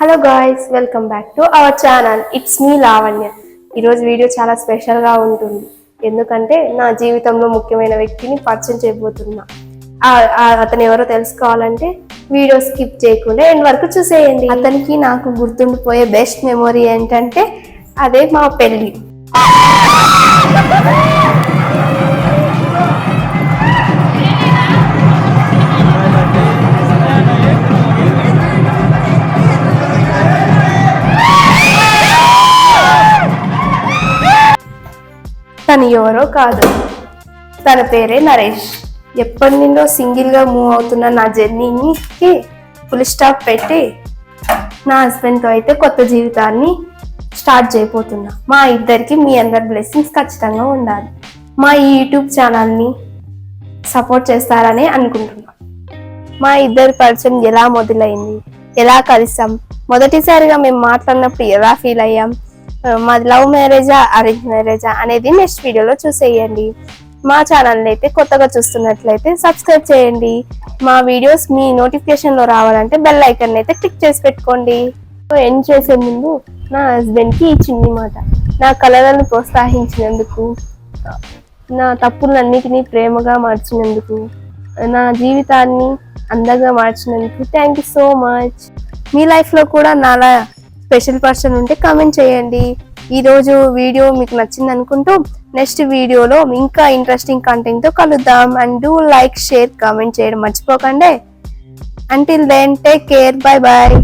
Hello guys welcome back to our channel it's me Lavanya ఈరోజు video చాలా స్పెషల్గా ఉంటుంది. ఎందుకంటే నా జీవితంలో ముఖ్యమైన వ్యక్తిని పరిచయం చేయబోతున్నా. అతను ఎవరో తెలుసుకోవాలంటే వీడియో స్కిప్ చేయకుండా ఎండ్ వరకు చూసేయండి. అతనికి నాకు గుర్తుండిపోయే బెస్ట్ మెమొరీ ఏంటంటే అదే మా పెళ్ళి. తను ఎవరో కాదు. తన పేరే నరేష్. ఎప్పటి నుండో సింగిల్గా మూవ్ అవుతున్న నా జర్నీకి ఫుల్ స్టాప్ పెట్టి నా హస్బెండ్తో అయితే కొత్త జీవితాన్ని స్టార్ట్ చేయబోతున్నా. మా ఇద్దరికి మీ అందరి బ్లెస్సింగ్స్ ఖచ్చితంగా ఉండాలి. మా ఈ యూట్యూబ్ ఛానల్ని సపోర్ట్ చేస్తారని అనుకుంటున్నాం. మా ఇద్దరి పరిచయం ఎలా మొదలైంది? ఎలా కలిసాం? మొదటిసారిగా మేము మాట్లాడినప్పుడు ఎలా ఫీల్ అయ్యాం? మాది లవ్ మ్యారేజా అరేంజ్ మ్యారేజా అనేది నెక్స్ట్ వీడియోలో చూసేయండి. మా ఛానల్ని అయితే కొత్తగా చూస్తున్నట్లయితే సబ్స్క్రైబ్ చేయండి. మా వీడియోస్ మీ నోటిఫికేషన్లో రావాలంటే బెల్ ఐకన్ అయితే క్లిక్ చేసి పెట్టుకోండి. ఎండ్ చేసే ముందు నా హస్బెండ్కి ఈ చిన్ని మాట. నా కళలను ప్రోత్సహించినందుకు నా తప్పులన్నిటినీ ప్రేమగా మార్చినందుకు నా జీవితాన్ని అందంగా మార్చినందుకు థ్యాంక్ యూ సో మచ్ మీ లైఫ్లో కూడా నాలా స్పెషల్ పర్సన్ ఉంటే కామెంట్ చేయండి. ఈరోజు వీడియో మీకు నచ్చింది అనుకుంటూ నెక్స్ట్ వీడియోలో ఇంకా ఇంట్రెస్టింగ్ కంటెంట్తో కలుద్దాం. And do like share comment చేయడం మర్చిపోకండి. Until then take care bye bye